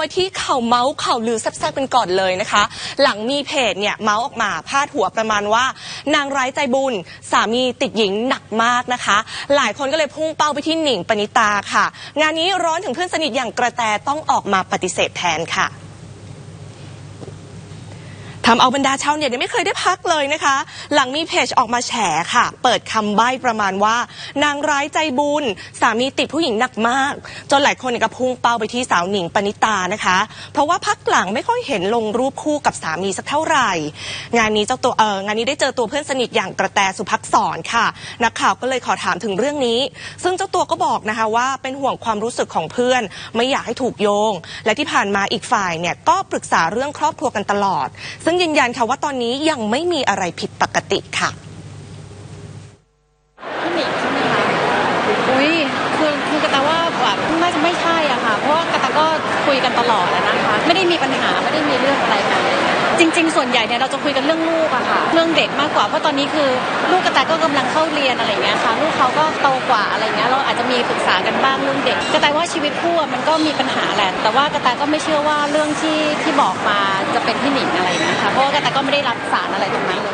มาที่ข่าวเมาส์ข่าวลือแซ่บๆกันก่อนเลยนะคะ หลังมีเพจเนี่ยเมาส์ออกมาพาดหัวประมาณว่า นางร้ายใจบุญ สามีติดหญิงหนักมากนะคะ หลายคนก็เลยพุ่งเป้าไปที่หนิงปณิตาค่ะ งานนี้ร้อนถึงเพื่อนสนิทอย่างกระแตต้องออกมาปฏิเสธแทนค่ะ ทำเอาบรรดาชาวเน็ตเนี่ยไม่เคยได้พักเลยนะคะ หลังมีเพจออกมาแฉค่ะ เปิดคำใบ้ประมาณว่า นางร้ายใจบุญ สามีติดผู้หญิงหนักมาก จนหลายคนเนี่ยก็พุ่งเป้าไปที่สาวหนิงปณิตานะคะ เพราะว่าพักหลังไม่ค่อยเห็นลงรูปคู่กับสามีสักเท่าไหร่ งานนี้เจ้าตัวเอองานนี้ได้เจอตัวเพื่อนสนิทอย่างกระแตสุภักษรค่ะ นักข่าวก็เลยขอถามถึงเรื่องนี้ ซึ่งเจ้าตัวก็บอกนะคะว่าเป็นห่วงความรู้สึกของเพื่อน ไม่อยากให้ถูกโยง และที่ผ่านมาอีกฝ่ายเนี่ยก็ปรึกษาเรื่องครอบครัวกันตลอด ซึ่งยืนยันค่ะว่าตอนนี้ยังไม่มีอะไรผิดปกติค่ะพี่หนิงใช่ไหมคะอุ้ยคือคือกระตาว่าแบบน่าจะไม่ใช่อะค่ะ เพราะว่ากระตาก็คุยกันตลอดอะนะคะ ไม่ได้มีปัญหาไม่ได้มีเรื่องอะไรกันเลยจริง ๆ ส่วนใหญ่เนี่ยเราจะคุยกันเรื่องลูกอะค่ะ เรื่องเด็กมากกว่าเพราะตอนนี้คือลูกกระตาก็กำลังเข้าเรียนอะไรเงี้ยค่ะ ลูกเขาก็โตกว่าอะไรเงี้ย มีปรึกษากันบ้างเรื่องเด็กกระแตว่าชีวิตคู่อะมันก็มีปัญหาแหละ แต่ว่ากระแตก็ไม่เชื่อว่าเรื่องที่ที่บอกมาจะเป็นที่หนิงอะไรนะคะเพราะว่ากระแตก็ไม่ได้รับสารอะไรตรงนั้นเลย